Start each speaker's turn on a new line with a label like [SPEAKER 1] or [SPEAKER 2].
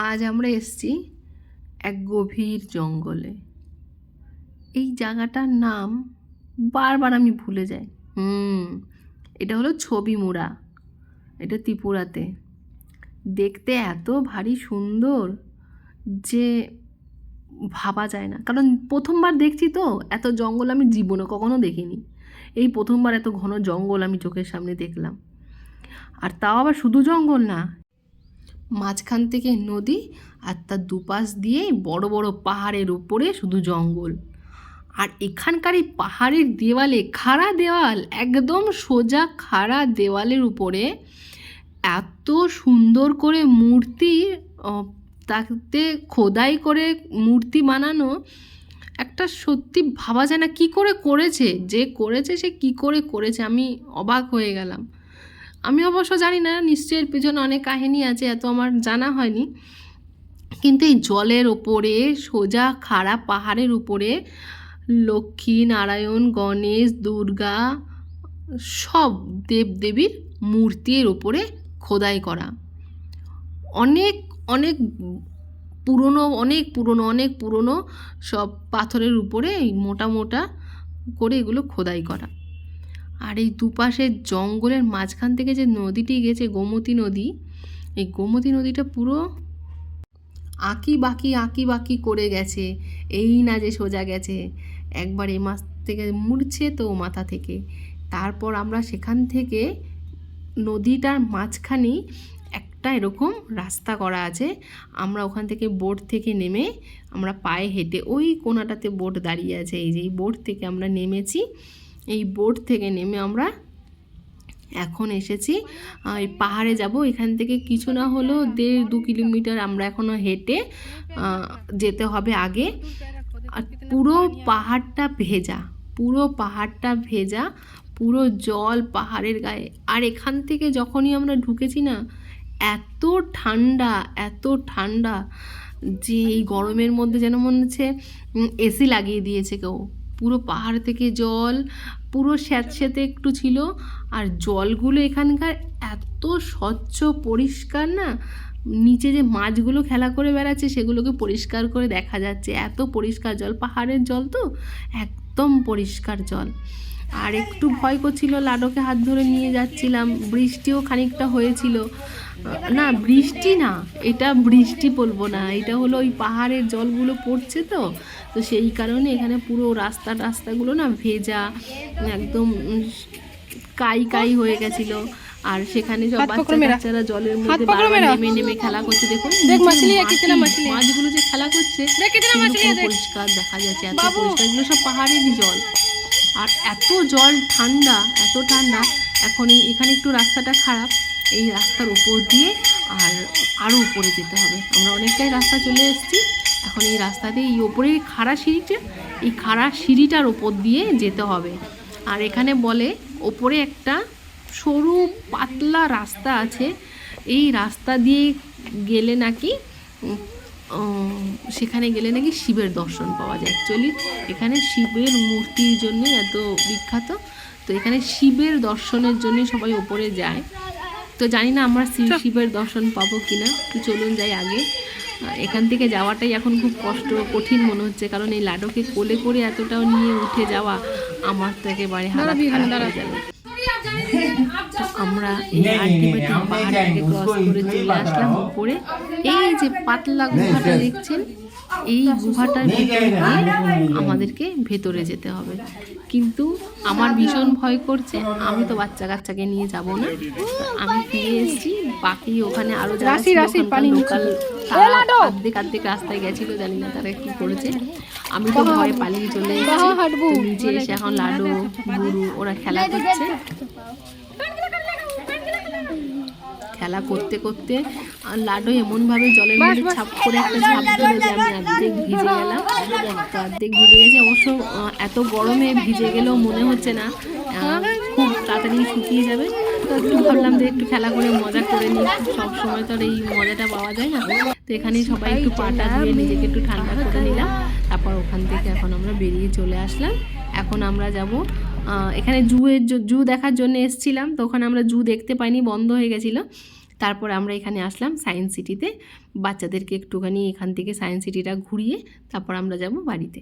[SPEAKER 1] আজ আমরা এসছি এক গভীর জঙ্গলে। এই জায়গাটার নাম বারবার আমি ভুলে যাই। হুম, এটা হলো ছবি মুড়া। এটা ত্রিপুরাতে। দেখতে এত ভারী সুন্দর যে ভাবা যায় না। কারণ প্রথমবার দেখছি তো, এত জঙ্গল আমি জীবনে কখনো দেখিনি। এই প্রথমবার এত ঘন জঙ্গল আমি চোখের সামনে দেখলাম। আর তাও আবার শুধু জঙ্গল না মাঝখান থেকে নদী আর তার দুপাশ দিয়ে বড় বড় পাহাড়ের উপরে শুধু জঙ্গল। আর এখানকার এই পাহাড়ের দেওয়ালে, খাড়া দেওয়াল, একদম সোজা খাড়া দেওয়ালের উপরে এত সুন্দর করে মূর্তি তাতে খোদাই করে মূর্তি বানানো, একটা সত্যি ভাবা যায় না কী করে করেছে, যে করেছে সে কি করে করেছে, আমি অবাক হয়ে গেলাম। আমি অবশ্য জানি না, নিশ্চয়ই এর পেছনে অনেক কাহিনী আছে, এত আমার জানা হয়নি। কিন্তু এই জলের ওপরে, সোজা খাড়া পাহাড়ের উপরে, লক্ষ্মী, নারায়ণ, গণেশ, দুর্গা, সব দেবদেবীর মূর্তির ওপরে খোদাই করা। অনেক অনেক পুরনো অনেক পুরনো অনেক পুরনো সব পাথরের উপরে মোটা মোটা করে এগুলো খোদাই করা। আর এই দুপাশের জঙ্গলের মাঝখান থেকে যে নদীটি গেছে, গোমতী নদী, এই গোমতী নদীটা পুরো আঁকি বাকি আঁকি বাকি করে গেছে। এই না যে সোজা গেছে। একবার এই মাছ থেকে মুড়ছে তো মাথা থেকে। তারপর আমরা সেখান থেকে নদীটার মাঝখানে একটা এরকম রাস্তা করা আছে। আমরা ওখান থেকে বোট থেকে নেমে আমরা পায়ে হেঁটে ওই কোনাটাতে বোট দাঁড়িয়ে আছে। এই যে এই বোট থেকে আমরা নেমেছি। এই বোট থেকে নেমে আমরা এখন এসেছি। এই পাহাড়ে যাব। এখান থেকে কিছু না হলেও দেড় দু কিলোমিটার আমরা এখনও হেঁটে যেতে হবে আগে। আর পুরো পাহাড়টা ভেজা, পুরো পাহাড়টা ভেজা, পুরো জল পাহাড়ের গায়ে। আর এখান থেকে যখনই আমরা ঢুকেছি না, এত ঠান্ডা এত ঠান্ডা যে এই গরমের মধ্যে যেন মনে হচ্ছে এসি লাগিয়ে দিয়েছে কেউ। পুরো পাহাড় থেকে জল, পুরো স্যাঁতস্যাঁতে একটু ছিল। আর জলগুলো এখানকার এত স্বচ্ছ, পরিষ্কার না, নিচে যে মাছগুলো খেলা করে বেড়াচ্ছে, সেগুলোকে পরিষ্কার করে দেখা যাচ্ছে। এত পরিষ্কার জল, পাহাড়ের জল তো একদম পরিষ্কার জল। আর একটু ভয় করছিল, লাডোকে হাত ধরে নিয়ে যাচ্ছিলাম। বৃষ্টিও খানিকটা হয়েছিল। না বৃষ্টি না এটা বৃষ্টি বলব না এটা হলো ওই পাহাড়ের জলগুলো পড়ছে তো তো সেই কারণে এখানে পুরো রাস্তা রাস্তাগুলো না ভেজা একদম কাই কাই হয়ে গেছিল আর সেখানে সব বাচ্চা। কাচ্চারা জলের মধ্যে বারবার নেমে নেমে খেলা করছে দেখুন
[SPEAKER 2] দেখ, মাছলি।
[SPEAKER 1] মাছগুলো যে খেলা করছে
[SPEAKER 2] দেখ, কিনা মাছলি, দেখ।
[SPEAKER 1] পরিষ্কার দেখা যাচ্ছে এত। পরিষ্কার এগুলো সব পাহাড়েরই জল আর এত জল ঠান্ডা এত ঠান্ডা এখন এখানে একটু রাস্তাটা খারাপ এই রাস্তার উপর দিয়ে আর আরও উপরে যেতে হবে। আমরা অনেকটাই রাস্তা চলে এসেছি। এখন এই রাস্তা দিয়ে এই ওপরে খাড়া সিঁড়িটা, এই খাড়া সিঁড়িটার ওপর দিয়ে যেতে হবে। আর এখানে বলে ওপরে একটা সরু পাতলা রাস্তা আছে। এই রাস্তা দিয়ে গেলে নাকি সেখানে গেলে নাকি শিবের দর্শন পাওয়া যায়। অ্যাকচুয়ালি এখানে শিবের মূর্তির জন্যই এত বিখ্যাত। তো এখানে শিবের দর্শনের জন্যই সবাই ওপরে যায়। তো জানি না আমরা শিব- শিবের দর্শন পাবো কিনা। তো চলুন যাই আগে। এখান থেকে যাওয়াটাই এখন খুব কষ্ট কঠিন মনে হচ্ছে কারণ এই লাডোকে কোলে করে এতটাও নিয়ে উঠে যাওয়া আমার তো একেবারে যাবে। আমরা এই পাহাড়টাকে ক্রস করে চলে আসলাম উপরে। এই যে পাতলা গুহাটা দেখছেন? এই গুহাটার ভেতরে গিয়ে আমাদেরকে ভেতরে যেতে হবে। কিন্তু আমার ভীষণ ভয় করছে আমি তো বাচ্চা কাচ্চাকে নিয়ে যাব না। আমি ফিরে এসেছি বাকি ওখানে আরও যারা
[SPEAKER 2] রাশি, রাশি, পানি
[SPEAKER 1] লোকাল তারা অর্ধেক অর্ধেক রাস্তায় গেছিল জানি না তারা কি করেছে। আমি তো ভয়ে পালিয়ে চলে এসেছি। নিচে এসে এখন লাডু গুরু ওরা খেলা করছে। খেলা করতে করতে আর লাডু এমনভাবে জলের মধ্যে ছাপ করে একটা ঝাঁপ দিল যে আমি অর্ধেক ভিজে গেলাম। তো অর্ধেক ভিজে গেছে অবশ্য এত গরমে ভিজে গেলেও মনে হচ্ছে না খুব তাড়াতাড়ি শুকিয়ে যাবে। তো একটু ভাবলাম যে একটু খেলা করে মজা করে নিই সব সময় তো আর এই মজাটা পাওয়া যায় না। তো এখানে সবাই একটু পাটা ধুয়ে নিজেকে একটু ঠান্ডা করে নিলাম। তারপর ওখান থেকে এখন আমরা বেরিয়ে চলে আসলাম। এখন আমরা যাব এখানে জুয়ের জু দেখার জন্য এসছিলাম। তো ওখানে আমরা জু দেখতে পাইনি বন্ধ হয়ে গেছিল। তারপর আমরা এখানে আসলাম সায়েন্স সিটিতে বাচ্চাদেরকে একটুখানি এখান থেকে সায়েন্স সিটিটা ঘুরিয়ে তারপর আমরা যাব বাড়িতে।